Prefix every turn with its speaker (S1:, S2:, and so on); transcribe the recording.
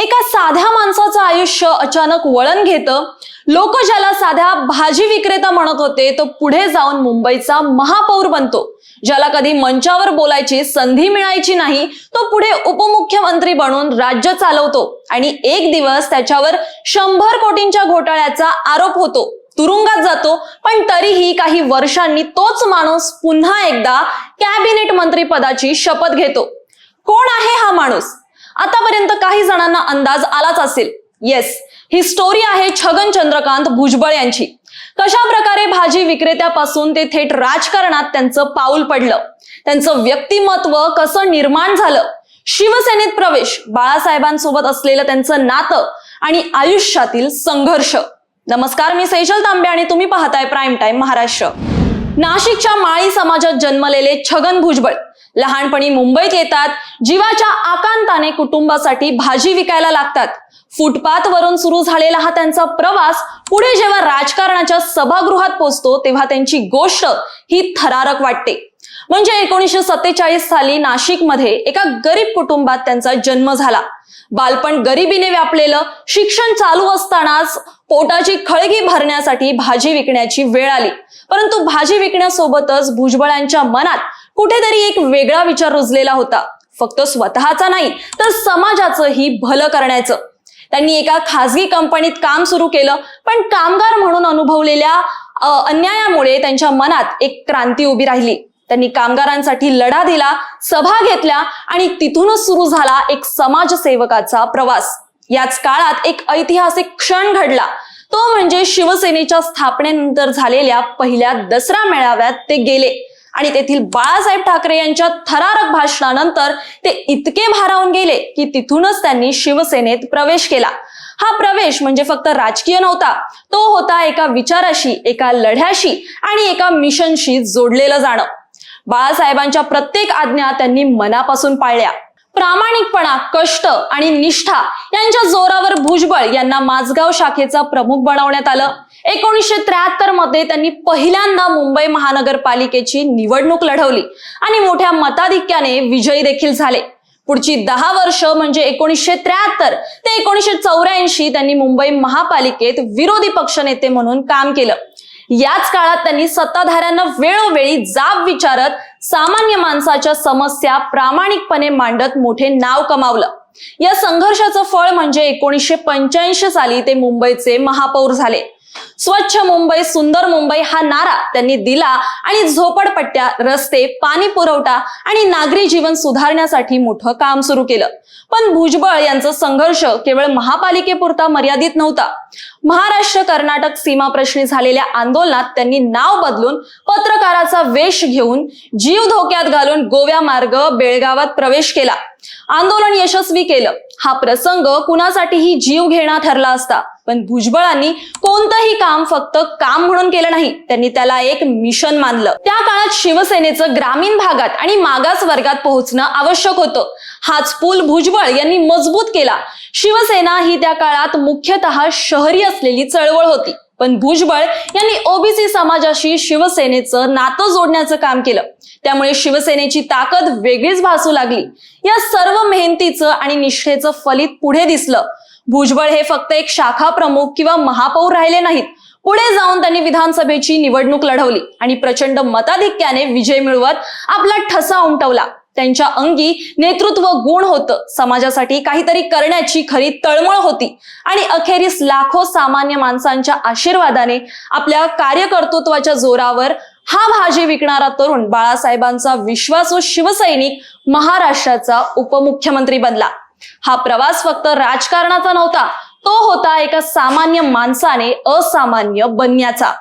S1: एका साध्या माणसाचं आयुष्य अचानक वळण घेतं. लोक ज्याला साध्या भाजी विक्रेता म्हणत होते तो पुढे जाऊन मुंबईचा महापौर बनतो. ज्याला कधी मंचावर बोलायची संधी मिळायची नाही तो पुढे उपमुख्यमंत्री बनून राज्य चालवतो आणि एक दिवस त्याच्यावर शंभर कोटींच्या घोटाळ्याचा आरोप होतो. तुरुंगात जातो पण तरीही काही वर्षांनी तोच माणूस पुन्हा एकदा कॅबिनेट मंत्री पदाची शपथ घेतो. कोण आहे हा माणूस? आतापर्यंत काही जणांना अंदाज आलाच असेल. येस ही स्टोरी आहे छगन चंद्रकांत भुजबळ यांची. कशा प्रकारे भाजी विक्रेत्यापासून ते थेट राजकारणात त्यांचं पाऊल पडलं? त्यांचं व्यक्तिमत्व कसं निर्माण झालं? शिवसेनेत प्रवेश बाळासाहेबांसोबत असलेलं त्यांचं नातं आणि आयुष्यातील संघर्ष. नमस्कार मी सैजल तांबे आणि तुम्ही पाहताय प्राईम टाइम महाराष्ट्र. नाशिकच्या माळी समाजात जन्मलेले छगन भुजबळ. लहानपणी मुंबईत येतात जीवाच्या आकांताने कुटुंबासाठी भाजी विकायला लागतात. फुटपाथ वरून सुरू झालेला हा त्यांचा प्रवास पुढे जेव्हा राजकारणाच्या सभागृहात पोचतो तेव्हा त्यांची गोष्ट ही थरारक वाटते. म्हणजे एकोणीसशे सत्तेचाळीस साली नाशिकमध्ये एका गरीब कुटुंबात त्यांचा जन्म झाला. बालपण गरिबीने व्यापलेलं शिक्षण चालू असतानाच पोटाची खळगी भरण्यासाठी भाजी विकण्याची वेळ आली. परंतु भाजी विकण्यासोबतच भुजबळांच्या मनात कुठेतरी एक वेगळा विचार रुजलेला होता. फक्त स्वतःचा नाही तर समाजाचंही भलं करण्याचं. त्यांनी एका खासगी कंपनीत काम सुरू केलं पण कामगार म्हणून अनुभवलेल्या अन्यायामुळे त्यांच्या मनात एक क्रांती उभी राहिली. त्यांनी कामगारांसाठी लढा दिला सभा घेतल्या आणि तिथूनच सुरू झाला एक समाजसेवकाचा प्रवास. याच काळात एक ऐतिहासिक क्षण घडला. तो म्हणजे शिवसेनेच्या स्थापनेनंतर झालेल्या पहिल्या दसरा मेळाव्यात ते गेले. आणि तेथील बाळासाहेब ठाकरे यांच्या थरारक भाषणानंतर ते इतके भारावून गेले की तिथूनच त्यांनी शिवसेनेत प्रवेश केला. हा प्रवेश म्हणजे फक्त राजकीय नव्हता तो होता एका विचाराशी एका लढ्याशी आणि एका मिशनशी जोडलेलं जाणं. बाळासाहेबांच्या प्रत्येक आज्ञा त्यांनी मनापासून पाळल्या. प्रामाणिकपणा कष्ट आणि निष्ठा यांच्या जोरावर भुजबळ यांना माझगाव शाखेचा प्रमुख बनवण्यात आलं. एकोणीसशे त्र्याहत्तरमध्ये त्यांनी पहिल्यांदा मुंबई महानगरपालिकेची निवडणूक लढवली आणि मोठ्या मताधिक्याने विजयी देखील झाले. पुढची दहा वर्ष म्हणजे एकोणीसशे त्र्याहत्तर ते एकोणीसशे चौऱ्याऐंशी त्यांनी मुंबई महापालिकेत विरोधी पक्षनेते म्हणून काम केलं. याच काळात त्यांनी सत्ताधाऱ्यांना वेळोवेळी जाब विचारत सामान्य माणसाच्या समस्या प्रामाणिकपणे मांडत मोठे नाव कमावलं. या संघर्षाचं फळ म्हणजे एकोणीसशे पंच्याऐंशी साली ते मुंबईचे महापौर झाले. स्वच्छ मुंबई सुंदर मुंबई हा नारा त्यांनी दिला आणि झोपडपट्ट्या रस्ते पाणी पुरवठा आणि नागरी जीवन सुधारण्यासाठी मोठं काम सुरू केलं. पण भुजबळ यांचा संघर्ष केवळ महापालिकेपुरता मर्यादित नव्हता. महाराष्ट्र कर्नाटक सीमा प्रश्नी झालेल्या आंदोलनात त्यांनी नाव बदलून पत्रकाराचा वेश घेऊन जीव धोक्यात घालून गोव्या मार्ग बेळगावात प्रवेश केला. आंदोलन यशस्वी केलं. हा प्रसंग कुणासाठीही जीव घेणा ठरला असता. पण भुजबळांनी कोणतंही काम फक्त काम म्हणून केलं नाही. त्यांनी त्याला एक मिशन मानलं. त्या काळात शिवसेनेचं ग्रामीण भागात आणि मागास वर्गात पोहोचणं आवश्यक होतं. हाच पूल भुजबळ यांनी मजबूत केला. शिवसेना ही त्या काळात मुख्यतः शहरी असलेली चळवळ होती. पण भुजबळ यांनी ओबीसी समाजाशी शिवसेनेचं नातं जोडण्याचं काम केलं. त्यामुळे शिवसेनेची ताकद वेगळीच भासू लागली. या सर्व मेहनतीचं आणि निष्ठेचं फलित पुढे दिसलं. भुजबळ हे फक्त एक शाखा प्रमुख किंवा महापौर राहिले नाहीत. पुढे जाऊन त्यांनी विधानसभेची निवडणूक लढवली आणि प्रचंड मताधिक्याने विजय मिळवत आपला ठसा उमटवला. त्यांच्या अंगी नेतृत्व गुण होतं. समाजासाठी काहीतरी करण्याची खरी तळमळ होती. आणि अखेरीस लाखो सामान्य माणसांच्या आशीर्वादाने आपल्या कार्यकर्तृत्वाच्या जोरावर हा भाजी विकणारा तरुण बाळासाहेबांचा विश्वासू शिवसैनिक महाराष्ट्राचा उपमुख्यमंत्री बनला. हा प्रवास फक्त राजकारणाचा नव्हता तो होता एका सामान्य माणसाने असामान्य बनण्याचा.